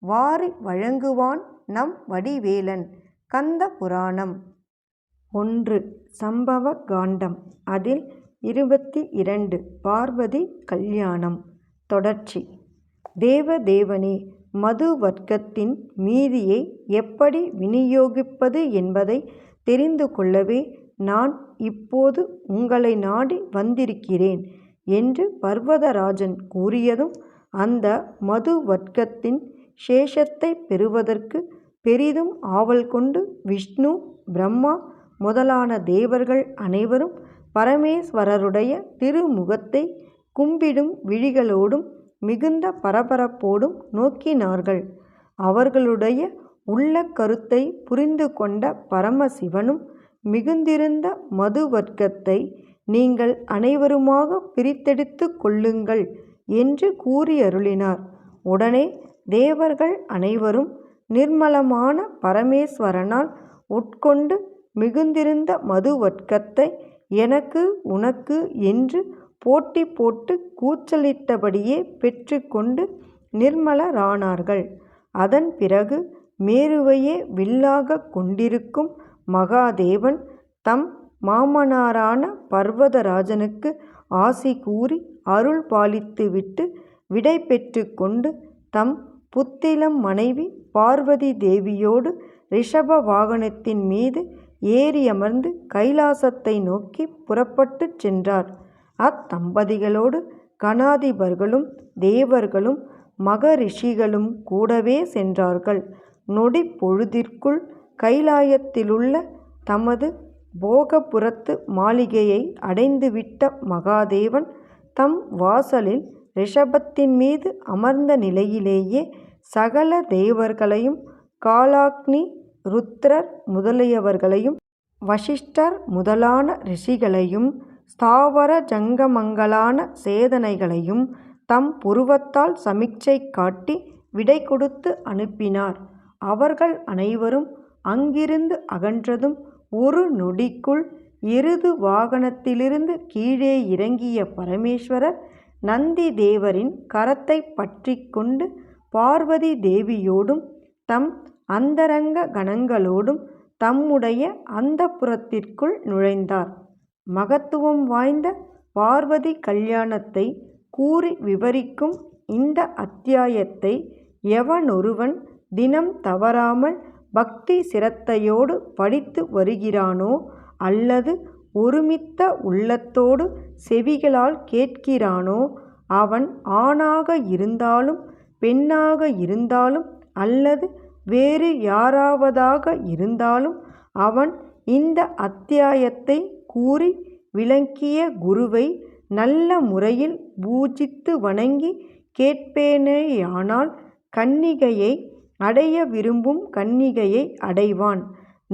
வாரி வழங்குவான் நம் வடிவேலன். கந்த புராணம். ஒன்று. சம்பவ காண்டம். அதில் இருபத்தி இரண்டு பார்வதி கல்யாணம். தொடர்ச்சி. தேவதேவனே மது வர்க்கத்தின் மீதியை எப்படி விநியோகிப்பது என்பதை தெரிந்து கொள்ளவே நான் இப்போது உங்களை நாடி வந்திருக்கிறேன் என்று பர்வதராஜன் கூறியதும் அந்த மது வர்க்கத்தின் சேஷத்தை பெறுவதற்கு பெரிதும் ஆவல் கொண்டு விஷ்ணு பிரம்மா முதலான தேவர்கள் அனைவரும் பரமேஸ்வரருடைய திருமுகத்தை கும்பிடும் விழிகளோடும் மிகுந்த பரபரப்போடும் நோக்கினார்கள். அவர்களுடைய உள்ள கருத்தை புரிந்து கொண்ட பரமசிவனும் மிகுந்திருந்த மது வர்க்கத்தை நீங்கள் அனைவருமாக பிரித்தெடுத்து கொள்ளுங்கள் என்று கூறியருளினார். உடனே தேவர்கள் அனைவரும் நிர்மலமான பரமேஸ்வரனால் உட்கொண்டு மிகுந்திருந்த மது வர்க்கத்தை எனக்கு உனக்கு என்று போட்டி போட்டு கூச்சலிட்டபடியே பெற்றுக்கொண்டு நிர்மலரானார்கள். அதன் பிறகு மேருவையே வில்லாக கொண்டிருக்கும் மகாதேவன் தம் மாமனாரான பர்வதராஜனுக்கு ஆசி கூறி அருள் பாலித்துவிட்டு விடை பெற்று கொண்டு தம் புத்திளம் மனைவி பார்வதி தேவியோடு ரிஷப வாகனத்தின் மீது ஏறி அமர்ந்து கைலாசத்தை நோக்கி புறப்பட்டுச் சென்றார். அத்தம்பதிகளோடு கணாதிபர்களும் தேவர்களும் மகரிஷிகளும் கூடவே சென்றார்கள். நொடி பொழுதிற்குள் கைலாயத்திலுள்ள தமது போகபுரத்து மாளிகையை அடைந்துவிட்ட மகாதேவன் தம் வாசலில் ரிஷபத்தின் மீது அமர்ந்த நிலையிலேயே சகல தேவர்களையும் காலாக்னி ருத்ரர் முதலியவர்களையும் வசிஷ்டர் முதலான ரிஷிகளையும் ஸ்தாவர ஜங்கமங்களான சேதனைகளையும் தம் புருவத்தால் சமிக்சை காட்டி விடை கொடுத்து அனுப்பினார். அவர்கள் அனைவரும் அங்கிருந்து அகன்றதும் ஒரு நொடிக்குள் இறுது வாகனத்திலிருந்து கீழே இறங்கிய பரமேஸ்வரர் நந்தி தேவரின் கரத்தை பற்றி கொண்டு பார்வதி தேவியோடும் தம் அந்தரங்க கணங்களோடும் தம்முடைய அந்தப்புரத்திற்குள் நுழைந்தார். மகத்துவம் வாய்ந்த பார்வதி கல்யாணத்தை கூறி விவரிக்கும் இந்த அத்தியாயத்தை எவனொருவன் தினம் தவறாமல் பக்தி சிரத்தையோடு படித்து வருகிறானோ அல்லது ஒருமித்த உள்ளத்தோடு செவிகளால் கேட்கிறானோ அவன் ஆணாக இருந்தாலும் பெண்ணாக இருந்தாலும் அல்லது வேறு யாராவதாக இருந்தாலும் அவன் இந்த அத்தியாயத்தை கூறி விளங்கிய குருவை நல்ல முறையில் பூஜித்து வணங்கி கேட்பேனேயானால் கன்னிகையை அடைய விரும்பும் கன்னிகையை அடைவான்.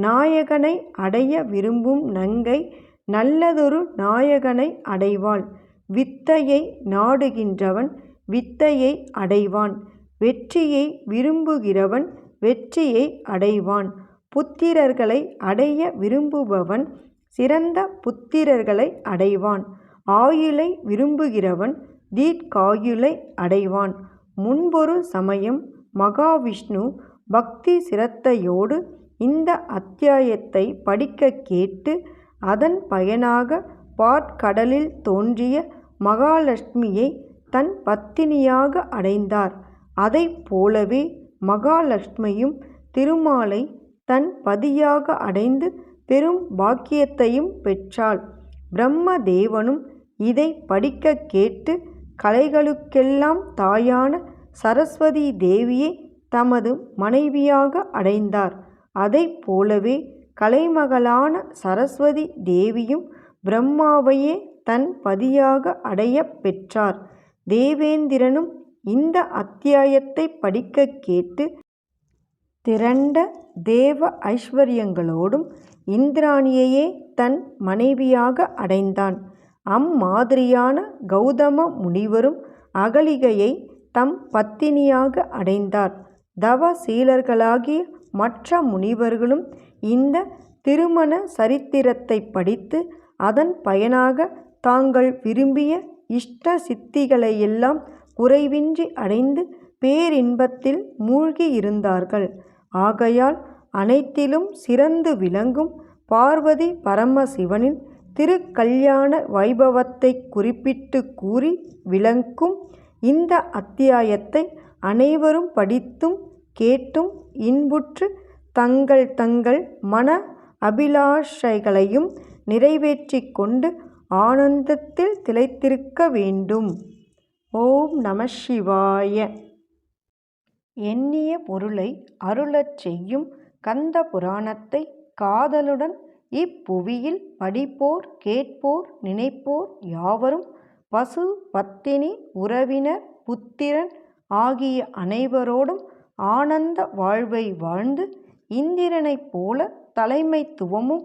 நாயகனை அடைய விரும்பும் நங்கை நல்லதொரு நாயகனை அடைவாள். வித்தையை நாடுகின்றவன் வித்தையை அடைவான். வெற்றியை விரும்புகிறவன் வெற்றியை அடைவான். புத்திரர்களை அடைய விரும்புபவன் சிறந்த புத்திரர்களை அடைவான். ஆயுளை விரும்புகிறவன் தீர்க்காயுளை அடைவான். முன்பொரு சமயம் மகாவிஷ்ணு பக்தி சிரத்தையோடு இந்த அத்தியாயத்தை படிக்க கேட்டு அதன் பயனாக பாற்கடலில் தோன்றிய மகாலட்சுமியை தன் பத்தினியாக அடைந்தார். அதைப் போலவே மகாலட்சுமியும் திருமாலை தன் பதியாக அடைந்து பெரும் பாக்கியத்தையும் பெற்றாள். பிரம்மதேவனும் இதை படிக்க கேட்டு கலைகளுக்கெல்லாம் தாயான சரஸ்வதி தேவியை தமது மனைவியாக அடைந்தார். அதைப் போலவே கலைமகளான சரஸ்வதி தேவியும் பிரம்மாவையே தன் பதியாக அடைய பெற்றார். தேவேந்திரனும் இந்த அத்தியாயத்தை படிக்க கேட்டு திரண்ட தேவ ஐஸ்வர்யங்களோடும் இந்திராணியையே தன் மனைவியாக அடைந்தான். அம்மாதிரியான கௌதம முனிவரும் அகலிகையை தம் பத்தினியாக அடைந்தார். தவசீலர்களாகிய மற்ற முனிவர்களும் இந்த திருமண சரித்திரத்தைப் படித்து அதன் பயனாக தாங்கள் விரும்பிய இஷ்ட சித்திகளையெல்லாம் குறைவின்றி அடைந்து பேரின்பத்தில் மூழ்கியிருந்தார்கள். ஆகையால் அனைத்திலும் சிறந்து விளங்கும் பார்வதி பரமசிவனின் திருக்கல்யாண வைபவத்தை குறிப்பிட்டு கூறி விளங்கும் இந்த அத்தியாயத்தை அனைவரும் படித்தும் கேட்டும் இன்புற்று தங்கள் தங்கள் மன அபிலாஷைகளையும் நிறைவேற்றி கொண்டு ஆனந்தத்தில் திளைத்திருக்க வேண்டும். ஓம் நம சிவாய. எண்ணிய பொருளை அருளச் செய்யும் கந்த புராணத்தை காதலுடன் இப்புவியில் படிப்போர் கேட்போர் நினைப்போர் யாவரும் பசு பத்தினி உறவினர் புத்திரன் ஆகிய அனைவரோடும் ஆனந்த வாழ்வை வாழ்ந்து இந்திரனைப் போல தலைமைத்துவமும்